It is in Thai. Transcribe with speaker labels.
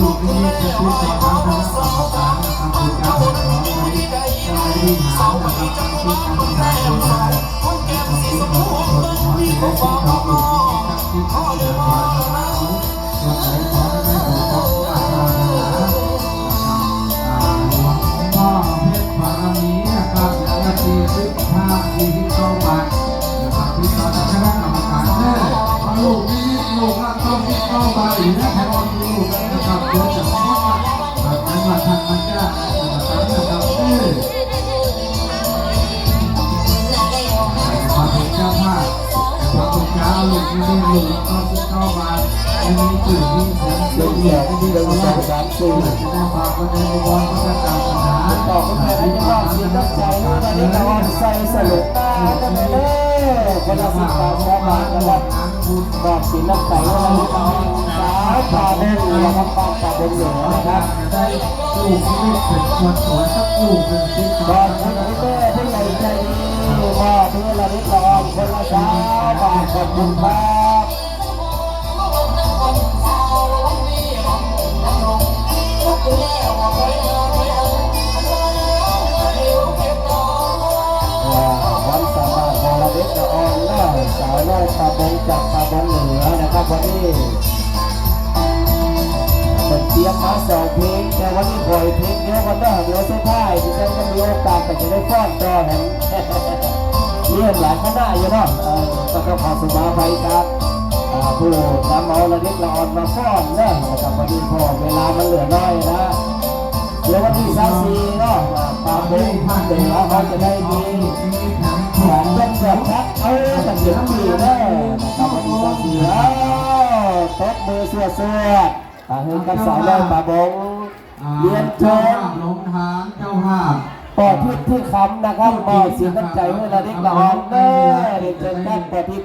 Speaker 1: ลูกนี้ขอบคุณจากทางทางสองสามขอบคุณครับขอบคุณใจที่หานะครับที่ทำงานคนเราคนแก่สีสมบูรณ์คนที่ได้ขอบคุณครับที่ทำงานคนเราคนไหนขอได้ขอขอบคุณนะครับหลวงพ่อเพชรบารมีนะครับและที่สิบห้าที่เข้าไปนะครับที่ตอนคณะกรรมการแม่ลูกนี้ลูกละต้องเข้าไปนะครั ลูกนี่ลูกก็จะเข้ามาไม่มีตื่นมีเสียงเสียงเสียงไม่มีเลยว่จะได้พาคนในวงพระเจ้าศาสนา
Speaker 2: ต่อคุณแม่ได้รอบสีน้ำใจลูกตอนนี้ตะวันใส่สลุกตากันเลยเด้อคนละสิบบาทสองบาทนะครับรอบสีน้ำใจวันนี้ตะวันสาวป่าบนนะครับป่าป่าบนเหนือนะครับ
Speaker 1: ได้ลูกที่เป็นคนสวยสักลูกหนึ่งที่
Speaker 2: บอลคุณแม่ผู้ใหญ่ใจดีมอบเพื่อละนิดละออนคนละสาวบาทขอบคุณครับ เด็กละออนเนาสาวน้อยตาบงจากตาบงเหนือนะครับวันนี้เป็นเตียมมาสองเพลงแต่วันนี้ปล่อยเพลงเยอะกันเนาะเดี๋ยวสุดท้ายที่จะมีโอกาสแต่จะได้ฟ้อนต่อเห็นเลื่อนหลายคณะอยู่เนาะก็ต้องขอสุมาภัยครับผู้นำเอาระเด็กละออนมาฟ้อนเนาะนะครับวันนี้พอเวลามันเหลือน้อยนะเดี๋ยววันที่สามสี่เนาะปาบงภาคเหนือเขาจะได้มี อแต่เดี๋ยวต้องมีแน่นะครับวันที่สามสี่แล้วตบมือเสื้อเสื้อตาเห็นกับสาวน้อยปาบงเรียนเชิ
Speaker 1: เจ้า
Speaker 2: ญ
Speaker 1: ภาพลงทานเจ้าภาพ
Speaker 2: ปอดที่ที่คำนะครับปอดเสียงน้ำใจเมื่อระเด็กละอ่อนเด้อเรียนเชิญท่านปอดที่